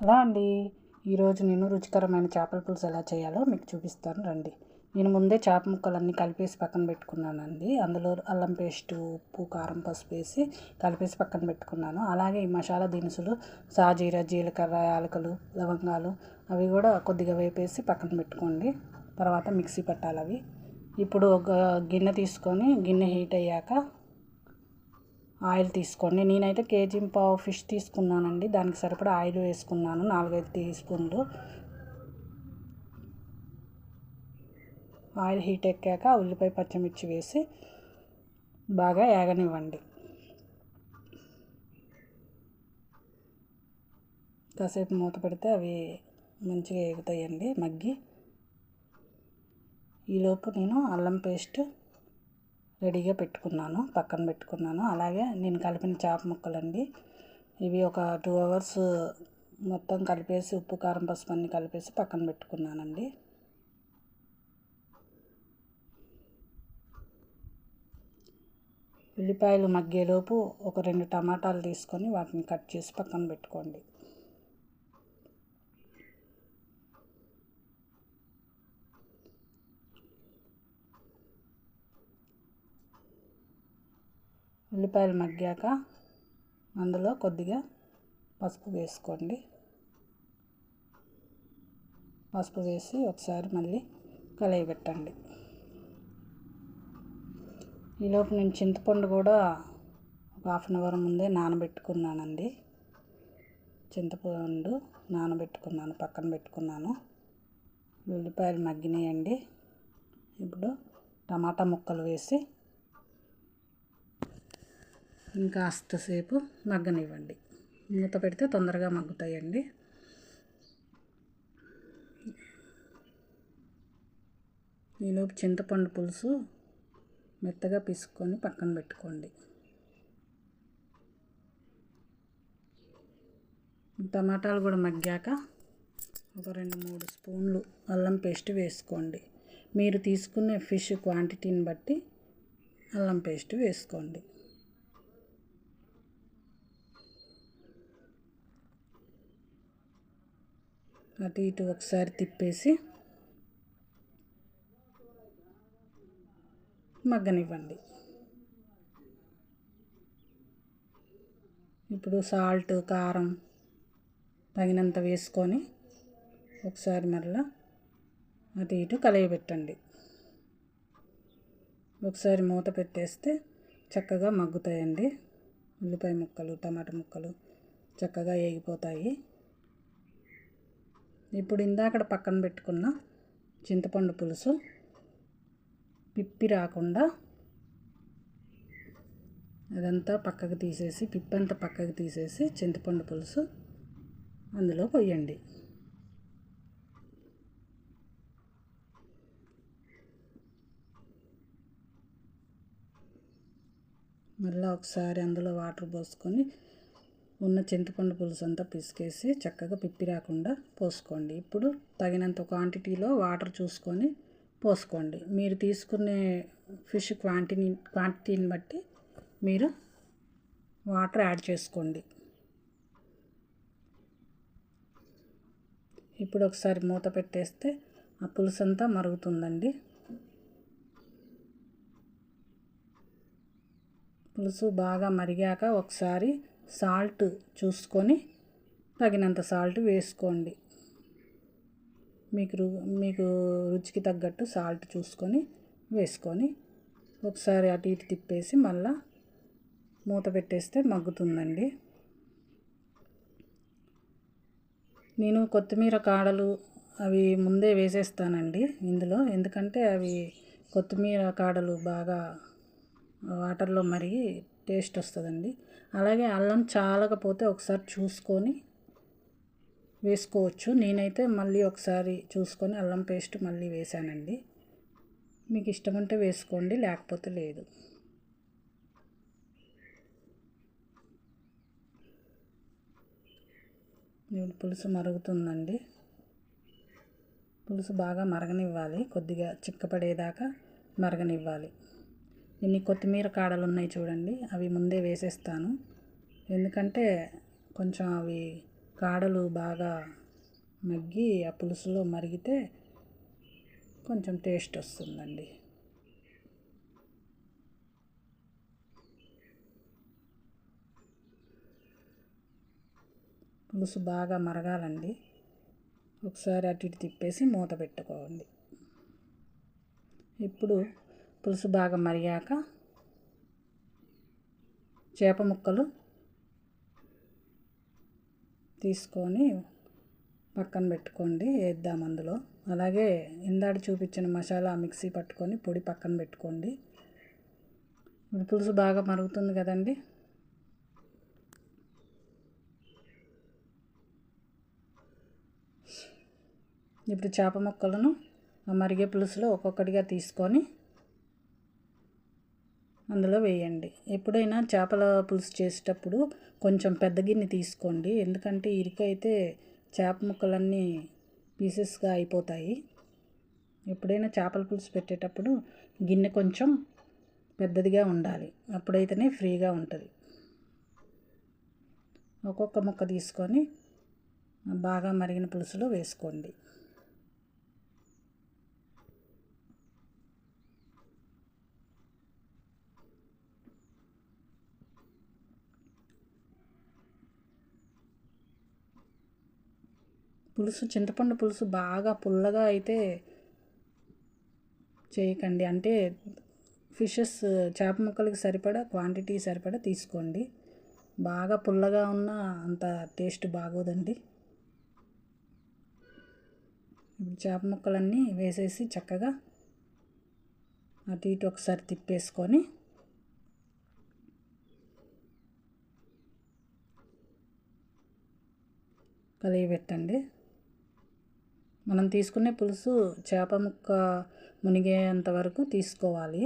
అలా అండి. ఈరోజు నేను రుచికరమైన చేపల పులుసు ఎలా చేయాలో మీకు చూపిస్తాను. రండి. నేను ముందే చేప ముక్కలన్నీ కలిపేసి పక్కన పెట్టుకున్నానండి. అందులో అల్లం పేస్ట్ ఉప్పు కారం పసుపు వేసి కలిపేసి పక్కన పెట్టుకున్నాను. అలాగే ఈ మసాలా దినుసులు సాజీర జీలకర్ర యాలకులు లవంగాలు అవి కూడా కొద్దిగా వేపేసి పక్కన పెట్టుకోండి. తర్వాత మిక్సీ పట్టాలి అవి. ఇప్పుడు ఒక గిన్నె తీసుకొని గిన్నె హీట్ అయ్యాక ఆయిల్ తీసుకోండి. నేనైతే కేజీ పావు ఫిష్ తీసుకున్నానండి. దానికి సరిపడా ఆయిల్ వేసుకున్నాను. నాలుగైదు టీ స్పూన్లు ఆయిల్ హీట్ ఎక్కాక ఉల్లిపాయ పచ్చిమిర్చి వేసి బాగా ఏగనివ్వండి. కాసేపు మూత పెడితే అవి మంచిగా ఎగుతాయండి మగ్గి. ఈలోపు నేను అల్లం పేస్ట్ రెడీగా పెట్టుకున్నాను పక్కన పెట్టుకున్నాను. అలాగే నేను కలిపిన చేప ముక్కలండి. ఇవి ఒక టూ అవర్స్ మొత్తం కలిపేసి ఉప్పు కారం పసుపు అన్నీ కలిపేసి పక్కన పెట్టుకున్నానండి. ఉల్లిపాయలు మగ్గేలోపు ఒక రెండు టమాటాలు తీసుకొని వాటిని కట్ చేసి పక్కన పెట్టుకోండి. ఉల్లిపాయలు మగ్గాక అందులో కొద్దిగా పసుపు వేసుకోండి. పసుపు వేసి ఒకసారి మళ్ళీ కలయి పెట్టండి ఈలోపు నేను చింతపండు కూడా ఒక హాఫ్ అన్ అవర్ ముందే నానబెట్టుకున్నానండి. చింతపండు నానబెట్టుకున్నాను పక్కన పెట్టుకున్నాను. ఉల్లిపాయలు మగ్గినాయండి. ఇప్పుడు టమాటా ముక్కలు వేసి ఇంకాస్తసేపు మగ్గనివ్వండి. మూత పెడితే తొందరగా మగ్గుతాయండి. ఈలోపు చింతపండు పులుసు మెత్తగా పిసుకొని పక్కన పెట్టుకోండి. టమాటాలు కూడా మగ్గాక ఒక రెండు మూడు స్పూన్లు అల్లం పేస్ట్ వేసుకోండి. మీరు తీసుకునే ఫిష్ క్వాంటిటీని బట్టి అల్లం పేస్ట్ వేసుకోండి. అటు ఇటు ఒకసారి తిప్పేసి మగ్గనివ్వండి. ఇప్పుడు సాల్ట్ కారం తగినంత వేసుకొని ఒకసారి మరలా అటు ఇటు కలయబెట్టండి. ఒకసారి మూత పెట్టేస్తే చక్కగా మగ్గుతాయండి. ఉల్లిపాయ ముక్కలు టమాటా ముక్కలు చక్కగా వేగిపోతాయి ఇప్పుడు ఇందాకడ పక్కన పెట్టుకున్న చింతపండు పులుసు. పిప్పి రాకుండా అదంతా పక్కకు తీసేసి పిప్పంతా పక్కకు తీసేసి చింతపండు పులుసు అందులో పోయండి. మళ్ళీ ఒకసారి అందులో వాటర్ పోసుకొని ఉన్న చింతపండు పులుసు అంతా పిసికేసి చక్కగా పిప్పి రాకుండా పోసుకోండి. ఇప్పుడు తగినంత క్వాంటిటీలో వాటర్ చూసుకొని పోసుకోండి. మీరు తీసుకునే ఫిష్ క్వాంటిటీ క్వాంటిటీని బట్టి మీరు వాటర్ యాడ్ చేసుకోండి. ఇప్పుడు ఒకసారి మూత పెట్టేస్తే ఆ పులుసు అంతా మరుగుతుందండి. పులుసు బాగా మరిగాక ఒకసారి సాల్ట్ చూసుకొని తగినంత సాల్ట్ వేసుకోండి. మీకు మీకు రుచికి తగ్గట్టు సాల్ట్ చూసుకొని వేసుకొని ఒకసారి అటు ఇటు తిప్పేసి మళ్ళా మూత పెట్టేస్తే మగ్గుతుందండి. నేను కొత్తిమీర కాడలు అవి ముందే వేసేస్తానండి ఇందులో. ఎందుకంటే అవి కొత్తిమీర కాడలు బాగా వాటర్లో మరిగి టేస్ట్ వస్తుందండి. అలాగే అల్లం చాలకపోతే ఒకసారి చూసుకొని వేసుకోవచ్చు. నేనైతే మళ్ళీ ఒకసారి చూసుకొని అల్లం పేస్ట్ మళ్ళీ వేసానండి. మీకు ఇష్టం ఉంటే వేసుకోండి లేకపోతే లేదు. పులుసు మరుగుతుందండి. పులుసు బాగా మరగనివ్వాలి. కొద్దిగా చిక్కపడేదాకా మరగనివ్వాలి. ఇన్ని కొత్తిమీర కాడలు ఉన్నాయి చూడండి. అవి ముందే వేసేస్తాను. ఎందుకంటే కొంచెం అవి కాడలు బాగా మగ్గి ఆ పులుసులో మరిగితే కొంచెం టేస్ట్ వస్తుందండి. పులుసు బాగా మరగాలండి. ఒకసారి అటు ఇటు తిప్పేసి మూత పెట్టుకోండి. ఇప్పుడు పులుసు బాగా మరిగాక చేప ముక్కలు తీసుకొని పక్కన పెట్టుకోండి వేద్దాం అందులో. అలాగే ఇందాడి చూపించిన మసాలా మిక్సీ పట్టుకొని పొడి పక్కన పెట్టుకోండి. ఇప్పుడు పులుసు బాగా మరుగుతుంది కదండి. ఇప్పుడు చేప ముక్కలను ఆ మరిగే పులుసులో ఒక్కొక్కటిగా తీసుకొని అందులో వేయండి. ఎప్పుడైనా చేపల పులుసు చేసేటప్పుడు కొంచెం పెద్ద గిన్నె తీసుకోండి. ఎందుకంటే ఇరికైతే చేప ముక్కలన్నీ పీసెస్గా అయిపోతాయి. ఎప్పుడైనా చేపల పులుసు పెట్టేటప్పుడు గిన్నె కొంచెం పెద్దదిగా ఉండాలి. అప్పుడైతేనే ఫ్రీగా ఉంటుంది. ఒక్కొక్క ముక్క తీసుకొని బాగా మరిగిన పులుసులో వేసుకోండి. పులుసు చింతపండు పులుసు బాగా పుల్లగా అయితే చేయకండి. అంటే ఫిషెస్ చేప ముక్కలకి సరిపడా క్వాంటిటీ సరిపడా తీసుకోండి. బాగా పుల్లగా ఉన్న అంత టేస్ట్ బాగోదండి. చేప ముక్కలన్నీ వేసేసి చక్కగా అటు ఇటు ఒకసారి తిప్పేసుకొని కలిగిపెట్టండి మనం తీసుకునే పులుసు చేప ముక్క మునిగేంత వరకు తీసుకోవాలి.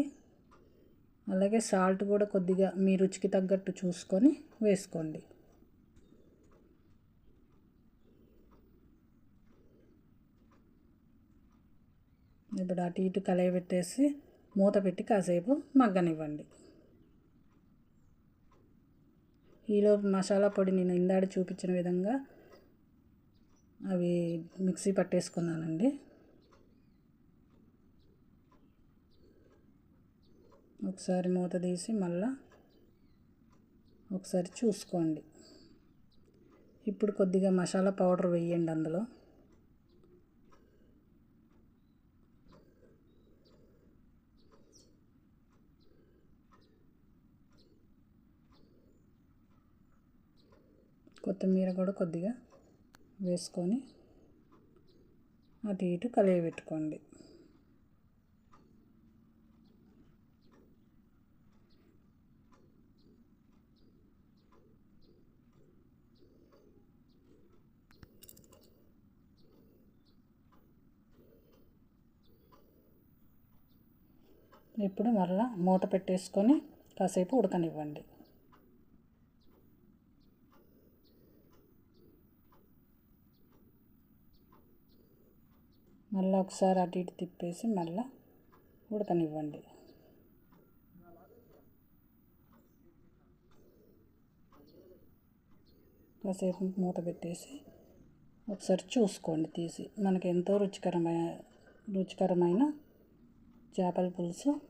అలాగే సాల్ట్ కూడా కొద్దిగా మీ రుచికి తగ్గట్టు చూసుకొని వేసుకోండి. ఇప్పుడు అటు ఇటు కలయి పెట్టేసి మూత పెట్టి కాసేపు మగ్గనివ్వండి. ఈలోపు మసాలా పొడి నేను ఇందాడ చూపించిన విధంగా అవి మిక్సీ పట్టేసుకున్నానండి. ఒకసారి మూత తీసి మళ్ళా ఒకసారి చూసుకోండి. ఇప్పుడు కొద్దిగా మసాలా పౌడర్ వేయండి అందులో. కొత్తిమీర కూడా కొద్దిగా వేసుకొని అటు ఇటు కలియబెట్టుకోండి. ఇప్పుడు మరలా మూత పెట్టేసుకొని కాసేపు ఉడకనివ్వండి. మళ్ళీ ఒకసారి అటు ఇటు తిప్పేసి మళ్ళీ ఉడకనివ్వండి. కాసేపు మూత పెట్టేసి ఒకసారి చూసుకోండి తీసి. మనకి ఎంతో రుచికరమైన రుచికరమైన చేపల పులుసు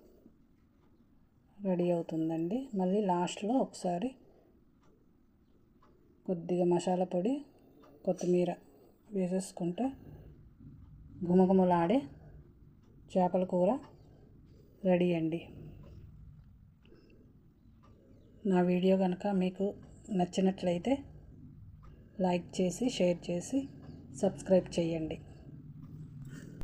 రెడీ అవుతుందండి. మళ్ళీ లాస్ట్లో ఒకసారి కొద్దిగా మసాలా పొడి కొత్తిమీర వేసేసుకుంటే గుమగుమలాడే చేపల కూర రెడీ అండి. నా వీడియో కనుక మీకు నచ్చినట్లయితే లైక్ చేసి షేర్ చేసి సబ్స్క్రైబ్ చేయండి.